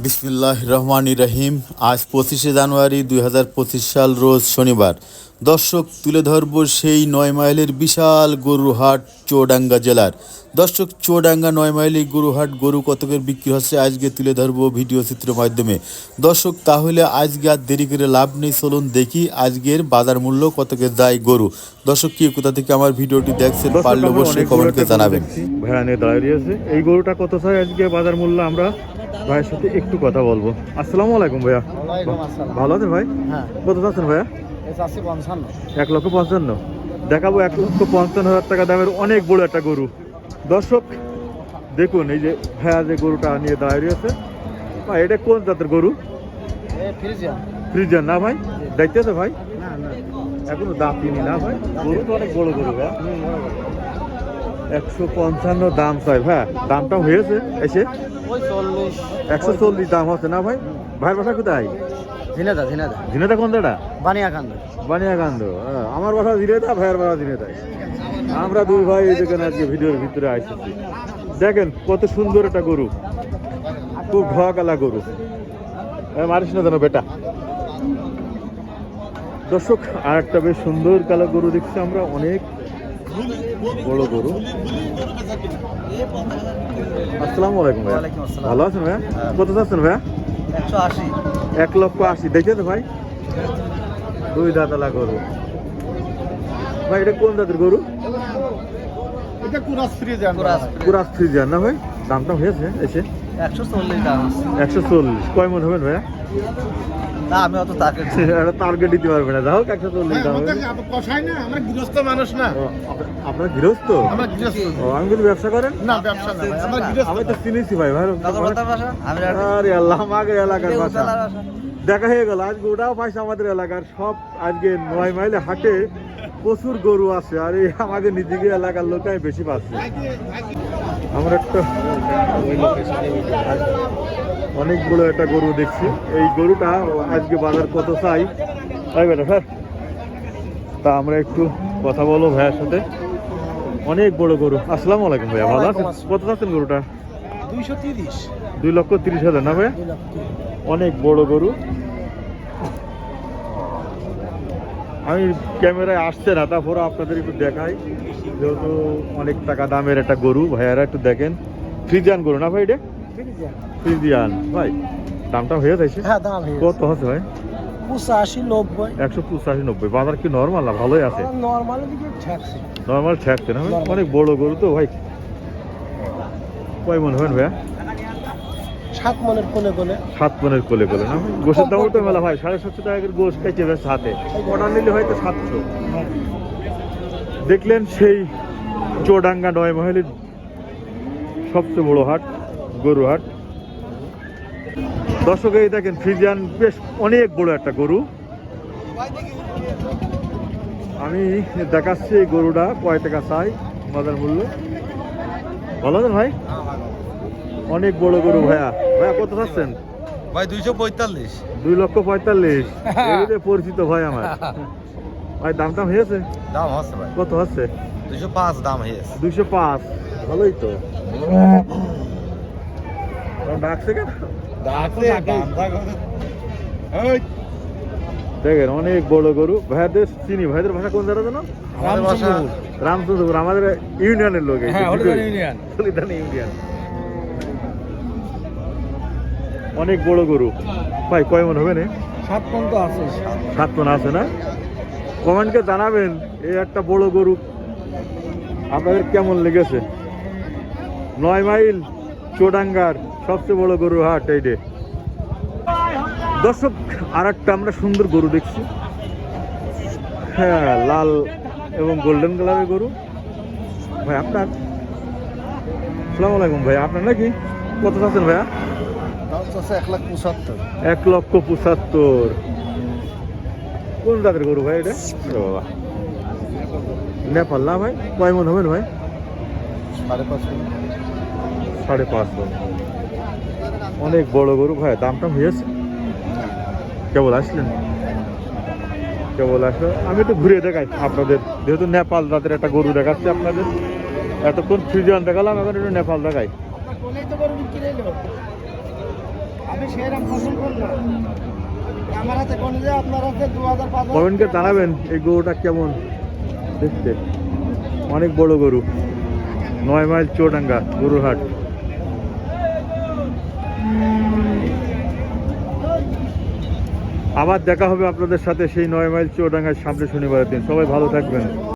বিসমিল্লাহ রহমান রহিম। আজ পঁচিশে জানুয়ারি দুই সাল রোজ শনিবার। দর্শক তুলে ধরব সেই নয় মাইলের বিশাল গরুহাট চৌডাঙ্গা জেলার। দর্শক চৌডাঙ্গা নয় মাইলি গরুহাট গরু কতকের বিক্রি হচ্ছে আজকে তুলে ধরবো ভিডিও চিত্রের মাধ্যমে। দর্শক তাহলে আজকে আর দেরি করে লাভ নেই চলুন দেখি আজকের বাজার মূল্য কতকে যায় গরু। দর্শক কি কোথা থেকে আমার ভিডিওটি দেখছেন পারলে অবশ্যই কমেন্টে জানাবেন। ভাইয়া নিয়ে দাঁড়িয়ে আছে। এই গরুটা কত চাই আজকে? বাজার মূল্য আমরা ভাইয়ের সাথে একটু কথা বলব। আসসালামু আলাইকুম ভাইয়া। ভালো আছেন ভাই? হ্যাঁ। কত চাচ্ছেন ভাইয়া? এক লক্ষ পঞ্চান্ন। দেখাবো এক লক্ষ পঞ্চান্ন হাজার টাকা দামের অনেক বড় একটা গরু। দর্শক দেখুন এই যে ভাইয়া যে গরুটা নিয়ে দাঁড়িয়ে আছে ভাই এটা কোন জাতের গরু? ফ্রিজার না ভাই? দেখতেছে ভাই? এখনও দাম তিনি না ভাই। গরু তো অনেক বড় গরু ভাই একশো পঞ্চান্ন দাম চাই ভাই। দামটা হয়েছে এসে। একশো চল্লিশ দাম হচ্ছে না ভাই? ভাইয়ের বাসা কোথায়? ঝিনেদা ঝিনেদা ঝিনেদা কোন দাদা বানিয়াকান্দ বানিয়াকান্দ হ্যাঁ, আমার বাসা ঝিনেদা ভাইয়ের বাসা ঝিনেদাই আমরা দুই ভাই এই দোকানে আজকে ভিডিওর ভিতরে আসতেছি। দেখেন কত সুন্দর একটা গরু। খুব ঢোয়াকালা গরু। মারিস না যেন বেটা। দর্শক আর একটা বেশ সুন্দর কালা গরু দেখছি আমরা অনেক বড় গরু আসসালামু আলাইকুম ভাইয়া। ভালো আছেন ভাইয়া। কত চাচ্ছেন ভাইয়া? একশো আশি। এক লক্ষ আশি। দেখে তো ভাই? দুই দাঁতালা গরু। ভাই এটা কোন জাতের গরু? এটা কুরাস ফ্রিজিয়ান। কুরাস। পুরা ফ্রিজার না ভাই? দামটা হয়েছে এসে। একশো চল্লিশ দাম। একশো চল্লিশ। কয় মন হবেন ভাইয়া? না আমি অত টার্গেট দিতে পারবে না। যাই হোক একশো চল্লিশ কষাই না আমরা গৃহস্থ মানুষ না। আপনার গৃহস্থ? আমরা গৃহস্থ। আমি কিন্তু ব্যবসা করেন? না ব্যবসা না আমরা গৃহস্থ আমি তো চিনেছি ভাই ভাই আরে আল্লাহ আমাকে এলাকার ভাষা দেখা হয়ে গেল আজকে ওটাও পাইছে আমাদের এলাকার। সব আজকে নয় মাইলে হাটে প্রচুর গরু আছে আর এই আমাদের নিজেকে এলাকার লোকাই বেশি পাচ্ছে। আমরা একটা অনেক বড় একটা গরু দেখছি। এই গরুটা আজকে বাজার কত চাই? তাই বেটা স্যার তা আমরা একটু কথা বলব ভাইয়ের সাথে। অনেক বড় গরু। আসসালামু আলাইকুম ভাইয়া ভালো আছেন? কত চাচ্ছেন গরুটা? দুইশো তিরিশ। দুই লক্ষ তিরিশ হাজার না ভাইয়া? অনেক বড় গরু। আমি ক্যামেরায় আসছে না তারপরে আপনাদের একটু দেখাই। যেহেতু অনেক টাকা দামের একটা গরু ভাইয়ারা একটু দেখেন। ফ্রিজিয়ান গরু না ভাই এটা? ফ্রিজিয়ান। ভাই দামটা হয়ে যাচ্ছে হ্যাঁ দাম কত আছে ভাই? পঁচাশি নব্বই। একশো পঁচাশি নব্বই। বাজার কি নর্মাল না ভালোই আছে? নর্মাল দিকে ঠেকছে। নর্মাল ঠেকছে না ভাই? অনেক বড় গরু তো ভাই। কয় মন হবেন ভাইয়া সাত মনের কোনে কোনে সাত মনের কোলে কোলে না গোসের দাম তো মেলা ভাই সাড়ে সাতশো টাকা গোস খাইছে বেশ হাতে অর্ডার নিলে হয়তো সাতশো। দেখলেন সেই চোডাঙ্গা নয় মহলের সবচেয়ে বড় হাট। গরু হাট দর্শক এই দেখেন ফ্রিজিয়ান বেশ অনেক বড় একটা গরু। আমি দেখাচ্ছি এই গরুটা কয় টাকা চাই বাজার মূল্য? ভালো আছেন ভাই? অনেক বড় গরু ভাইয়া। ভাইয়া কত চাচ্ছেন? ভাই দুইশো পঁয়তাল্লিশ। দুই লক্ষ পঁয়তাল্লিশ। পরিচিত ভাই আমার। ভাই দাম টাম হয়েছে? দাম হচ্ছে ভাই। কত হচ্ছে? দুইশো পাঁচ দাম হয়েছে। দুইশো পাঁচ। ভালোই তো। ডাকছে কেন? দেখেন অনেক বড় গরু। ভাইদের চিনি ভাইদের ভাষা কোন জায়গা জানো? আমাদের রামচন্দ্রপুর। আমাদের ইউনিয়নের লোক হ্যাঁ, ভিডিও- ইউনিয়ন। ইউনিয়ন। অনেক বড় গরু। ভাই কয় মন হবে না? সাত মন তো আছে। সাত মন আছে না? কমেন্টকে জানাবেন এই একটা বড় গরু আপনাদের কেমন লেগেছে? নয় মাইল চোডাঙ্গার। সবচেয়ে বড় গরু হাট এইটে দর্শক আর একটা আমরা সুন্দর গরু দেখছি। হ্যাঁ লাল এবং গোল্ডেন কালারের গরু। ভাই আপনার? সালাম আলাইকুম ভাই আপনার নাকি? কত আছেন ভাইয়া? এক লাখ পঁচাত্তর। এক লক্ষ পঁচাত্তর। কোন জাতের গরু ভাই এটা? বাবা। নেপাল না ভাই? কয় মন হবেন ভাই? সাড়ে পাঁচ সাড়ে পাঁচ অনেক বড় গরু ভাই দাম টাম হয়েছে। কেবল আসলেন? কেবল আসলো। আমি একটু ঘুরে দেখাই আপনাদের। যেহেতু নেপাল জাতের একটা গরু দেখাচ্ছি আপনাদের। এতক্ষণ ফ্রিজিয়ান দেখালাম এখন একটু নেপাল দেখাই। কমেন্টকে জানাবেন এই গরুটা কেমন? দেখতে। অনেক বড় গরু। নয় মাইল চৌডাঙ্গা গরুর হাট। আবার দেখা হবে আপনাদের সাথে সেই নয় মাইল চৌডাঙ্গার সামনে শনিবারের দিন। সবাই ভালো থাকবেন।